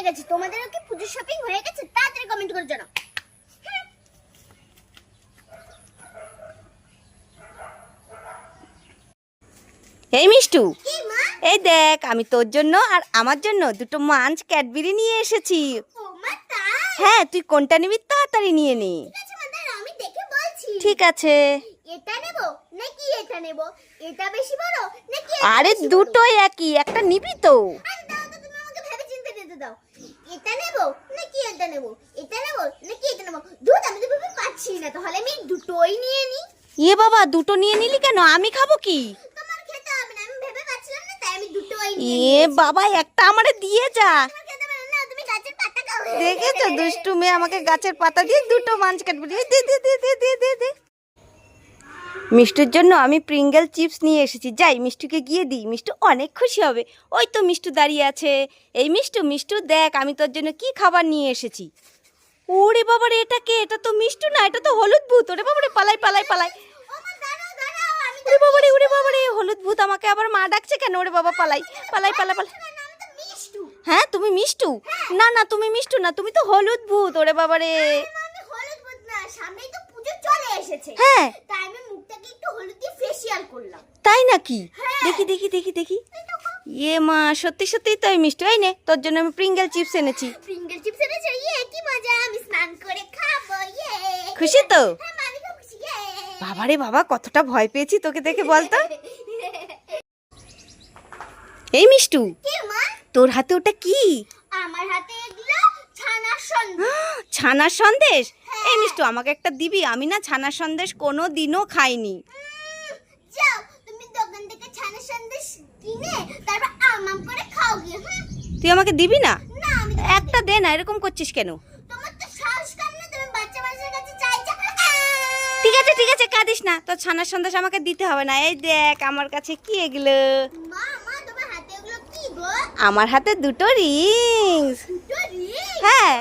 হয়ে গেছে। তোমাদেরও কি পুজো শপিং হয়ে গেছে? তাড়াতাড়ি কমেন্ট করে জানাও। এই মিষ্টু এই দেখ আমি তোর জন্য আর আমার জন্য দুটো মাঞ্চ ক্যাডবেরি নিয়ে এসেছি। হ্যাঁ তুই কোনটা নিবি তাড়াতাড়ি নিয়ে নে। ঠিক আছে মা দাঁড়াও, আমি দেখে বলছি। ঠিক আছে। এটা নেব? নাকি এটা নেব? এটা বেশি বড়? নাকি আরে দুটোই একই একটা নিবি তো। এটা নেব নাকি এটা নেব? এটা নেব নাকি এটা নেব? দুধ আমি তো ভেবে পাচ্ছি না তাহলে আমি দুটোই নিয়ে নিই ইয়ে বাবা দুটো নিয়ে নিলি কেন? আমি খাব কি? তোমার খেতে হবে না আমি ভেবে পাচ্ছিলাম না তাই আমি দুটোই নিয়ে এ বাবা একটা আমারে দিয়ে যা। না দেখেছ দুষ্টু মেয়ে আমাকে গাছের পাতা দিয়ে দুটো মাঞ্চ ক্যাডবেরি এই দে দে দে দে দে দে দে। মিষ্টুর জন্য আমি প্রিঙ্গেল চিপস নিয়ে এসেছি। যাই মিষ্টুকে গিয়ে দিই। মিষ্টু অনেক খুশি হবে। ওই তো মিষ্টু দাঁড়িয়ে আছে। এই মিষ্টু মিষ্টু দেখ আমি তোর জন্য কি খাবার নিয়ে এসেছি। ওরে বাবারে এটা কে? এটা তো মিষ্টু না এটা তো হলুদ ভূত। ওরে বাবারে পালাই পালাই পালাই। ওরে বাবারে ওরে বাবারে হলুদ ভূত আমাকে আবার মা ডাকছে কেন? ওরে বাবা পালাই পালাই পালাই পালাই। হ্যাঁ তুমি মিষ্টু? না না তুমি মিষ্টু না তুমি তো হলুদ ভূত। ওরে বাবারে মা, আমি হলুদ বুঝ না সামনেই তো পুজো চলে হ্যাঁ তাই আমি মুখটাকে একটু হলুদ দিয়ে ফেসিয়াল করলাম তাই নাকি? হ্যাঁ। দেখি দেখি দেখি দেখি। ইয়ে মা সত্যি সত্যি তো মিষ্টি এই নে? তোর জন্য আমি প্রিঙ্গেল চিপস এনেছি। ফিঙ্গার চিপস এনেছে? ইয়ে কি মজা আমি স্নান করে খাব ইয়ে। খুশি তো? হ্যাঁ ইয়ে। বাবারে বাবা কতটা ভয় পেয়েছি তোকে দেখে বলতো এই মিষ্টু কি মা? তোর হাতে ওটা কি? আমার হাতে এগুলো ছানার সন্দেশ। ছানার সন্দেশ? এই মিষ্টু আমাকে একটা দিবি আমি না ছানার সন্দেশ কোনো দিনও খাইনি যাও তুমি দোকান থেকে ছানার সন্দেশ কিনে তারপর আমাম করে খাও গিয়ে হুম? তুই আমাকে দিবি না? একটা দে না এরকম করছিস কেন? ঠিক আছে ঠিক আছে কাঁদিস না। তোর ছানার সন্দেশ আমাকে দিতে হবে না। এই দেখ আমার কাছে কি এগুলো? আমার হাতে দুটো রিংস হ্যাঁ।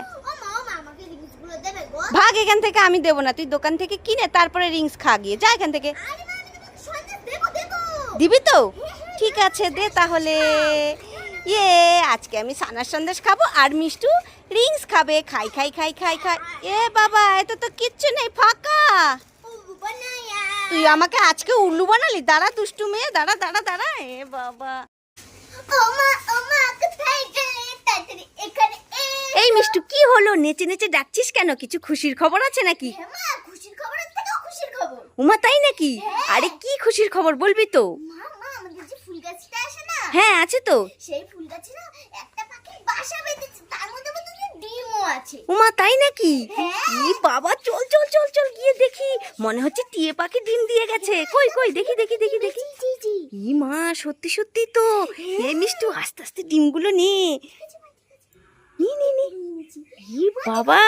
ভাগ এখান থেকে আমি দেবো না। তুই দোকান থেকে কিনে তারপরে রিংস খা গিয়ে। যা এখান থেকে। দিবি তো? ঠিক আছে দে তাহলে। ইয়ে আজকে আমি সানার সন্দেশ খাব আর মিষ্টু রিংস খাবে। খাই খাই খাই খাই খাই। এ বাবা এত তো কিচ্ছু নেই ফাঁকা। তুই আমাকে আজকে উল্লু বানালি? দাঁড়া দুষ্টু মেয়ে দাঁড়া দাঁড়া দাঁড়া। এ বাবা। এই মিষ্টু কি হলো? নেচে নেচে ডাকছিস কেন? কিছু খুশির খবর আছে নাকি? হ্যাঁ খুশির খবর উমা তাই নাকি? আরে কি খুশির খবর বলবি তো মা মা আমাদের যে ফুল গাছটা আছে না হ্যাঁ আছে তো। সেই ফুল গাছে না একটা পাখি বাসা বেঁধেছে তার মধ্যে মধ্যে ডিমও আছে। উমা তাই নাকি? হ্যাঁ। ই বাবা চল চল চল চল গিয়ে দেখি। মনে হচ্ছে টিয়ে পাখি ডিম দিয়ে গেছে। কই কই দেখি দেখি দেখি দেখি। জি জি ই মা সত্যি সত্যি তো। এই মিষ্টু আস্তে আস্তে ডিমগুলো নে। নি নি নি। বাবা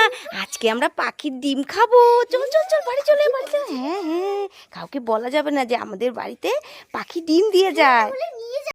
আজকে আমরা পাখির ডিম খাব। চল চল চল বাড়ি চলে বাড়ি চল। হ্যাঁ হ্যাঁ। কাউকে বলা যাবে না যে আমাদের বাড়িতে পাখি ডিম দিয়ে যায়।